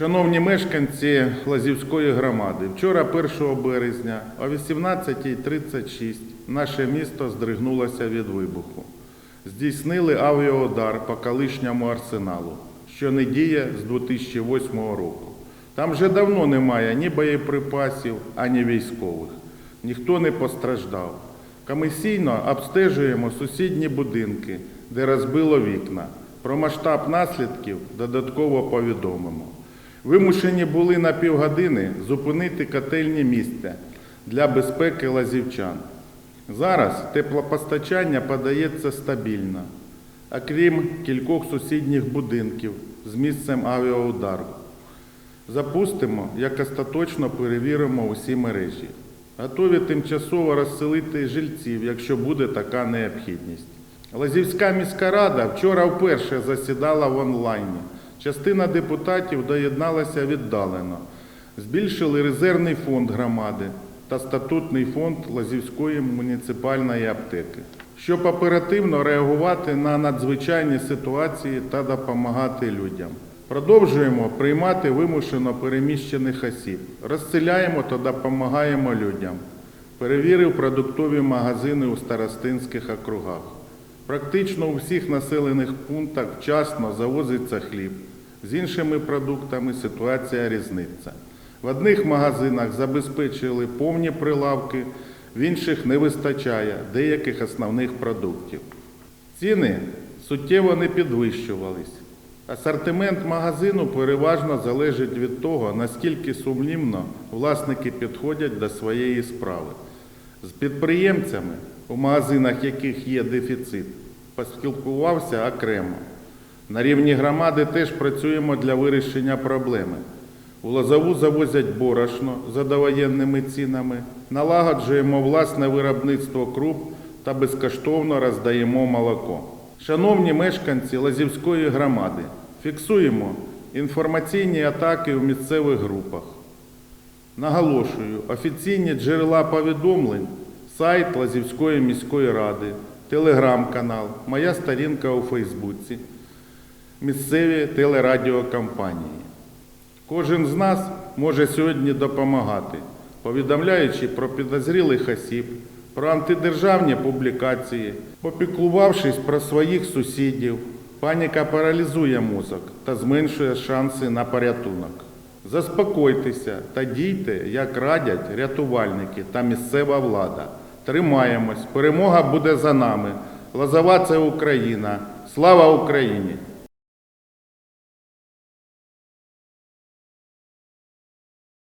Шановні мешканці Лазівської громади, вчора 1 березня о 18.36 наше місто здригнулося від вибуху. Здійснили авіаудар по колишньому арсеналу, що не діє з 2008 року. Там вже давно немає ні боєприпасів, ані військових. Ніхто не постраждав. Комісійно обстежуємо сусідні будинки, де розбило вікна. Про масштаб наслідків додатково повідомимо. Вимушені були на півгодини зупинити котельні місця для безпеки лазівчан. Зараз теплопостачання подається стабільно, окрім кількох сусідніх будинків з місцем авіаудару. Запустимо, як остаточно перевіримо усі мережі. Готові тимчасово розселити жильців, якщо буде така необхідність. Лазівська міська рада вчора вперше засідала в онлайні. Частина депутатів доєдналася віддалено. Збільшили резервний фонд громади та статутний фонд Лазівської муніципальної аптеки, щоб оперативно реагувати на надзвичайні ситуації та допомагати людям. Продовжуємо приймати вимушено переміщених осіб, розселяємо та допомагаємо людям. Перевірив продуктові магазини у старостинських округах. Практично у всіх населених пунктах вчасно завозиться хліб. З іншими продуктами ситуація різниця. В одних магазинах забезпечили повні прилавки, в інших не вистачає деяких основних продуктів. Ціни суттєво не підвищувались. Асортимент магазину переважно залежить від того, наскільки сумлінно власники підходять до своєї справи. З підприємцями, у магазинах яких є дефіцит, поспілкувався окремо. На рівні громади теж працюємо для вирішення проблеми. У Лозову завозять борошно за довоєнними цінами, налагоджуємо власне виробництво круп та безкоштовно роздаємо молоко. Шановні мешканці Лазівської громади, фіксуємо інформаційні атаки у місцевих групах. Наголошую, офіційні джерела повідомлень, сайт Лазівської міської ради, телеграм-канал, моя сторінка у Фейсбуці, місцеві телерадіокомпанії. Кожен з нас може сьогодні допомагати, повідомляючи про підозрілих осіб, про антидержавні публікації, попіклувавшись про своїх сусідів. Паніка паралізує мозок та зменшує шанси на порятунок. Заспокойтеся та дійте, як радять рятувальники та місцева влада. Тримаємось, перемога буде за нами. Лозова це Україна. Слава Україні!